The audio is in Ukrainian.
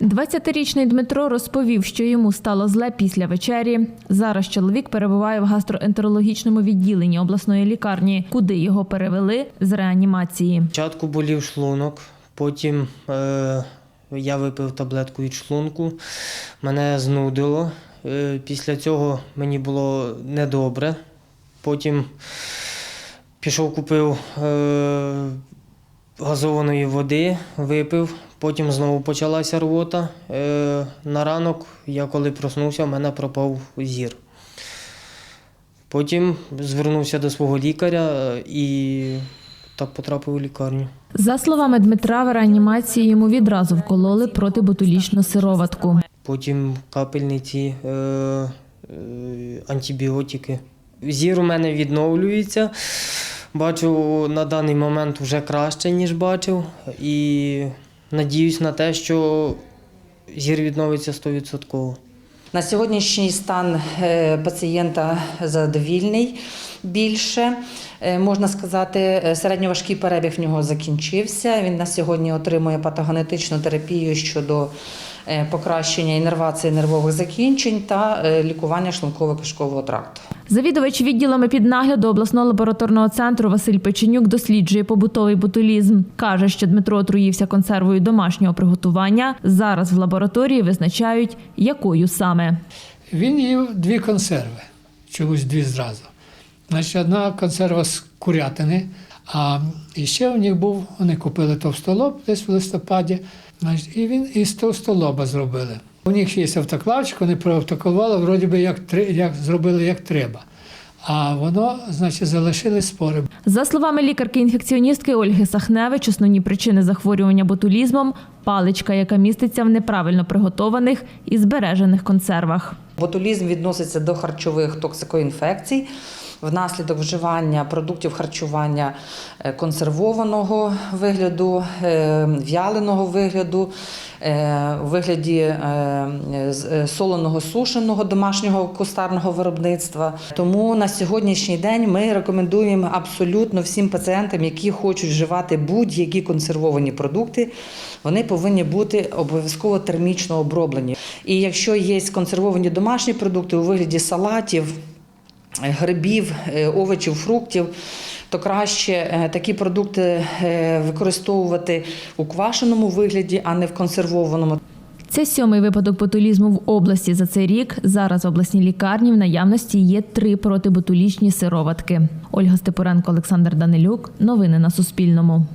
20-річний Дмитро розповів, що йому стало зле після вечері. Зараз чоловік перебуває в гастроентерологічному відділенні обласної лікарні, куди його перевели з реанімації. Спочатку болів шлунок, потім е, я випив таблетку від шлунку, мене знудило. Е, після цього мені було недобре. Потім пішов, купив е, газованої води, випив, потім знову почалася рвота. Е, на ранок, я коли проснувся, в мене пропав зір. Потім звернувся до свого лікаря е, і так потрапив у лікарню. За словами Дмитра, в реанімації йому відразу вкололи протиботулічну сироватку. Потім капельниці, е, е, антибіотики. Зір у мене відновлюється. Бачу на даний момент вже краще, ніж бачив. І надіюсь на те, що зір відновиться 100%. На сьогоднішній стан е, пацієнта задовільний більше. Е, Можна сказати, е, середньоважкий перебіг в нього закінчився. Він на сьогодні отримує патогенетичну терапію щодо покращення інервації нервових закінчень та е, лікування шлунково-кишкового тракту. Завідувач відділами під нагляду обласного лабораторного центру Василь Печенюк досліджує побутовий ботулізм. Каже, що Дмитро отруївся консервою домашнього приготування. Зараз в лабораторії визначають, якою саме. Він їв дві консерви, чомусь дві зразу. Значить, одна консерва з курятини, а ще у них був, вони купили товстолоб десь в листопаді, і він із товстолоба зробили. У них є автоклавчик, вони проавтокували, вроді би як, три- як зробили як треба. А воно, значить, залишили спори. За словами лікарки-інфекціоністки Ольги Сахневич, основні причини захворювання ботулізмом паличка, яка міститься в неправильно приготованих і збережених консервах. Ботулізм відноситься до харчових токсикоінфекцій внаслідок вживання продуктів харчування е, консервованого вигляду, е, в'яленого вигляду, е, у вигляді соленого сушеного домашнього кустарного виробництва. Тому на сьогоднішній день ми рекомендуємо абсолютно всім пацієнтам, які хочуть вживати будь-які консервовані продукти, вони повинні бути обов'язково термічно оброблені. І якщо є консервовані домашні продукти у вигляді салатів, грибів, е, овочів, фруктів, то краще е, такі продукти е, використовувати у квашеному вигляді, а не в консервованому. Це сьомий випадок ботулізму в області за цей рік. Зараз в обласній лікарні в наявності є три протиботулічні сироватки. Ольга Степуренко, Олександр Данилюк. Новини на Суспільному.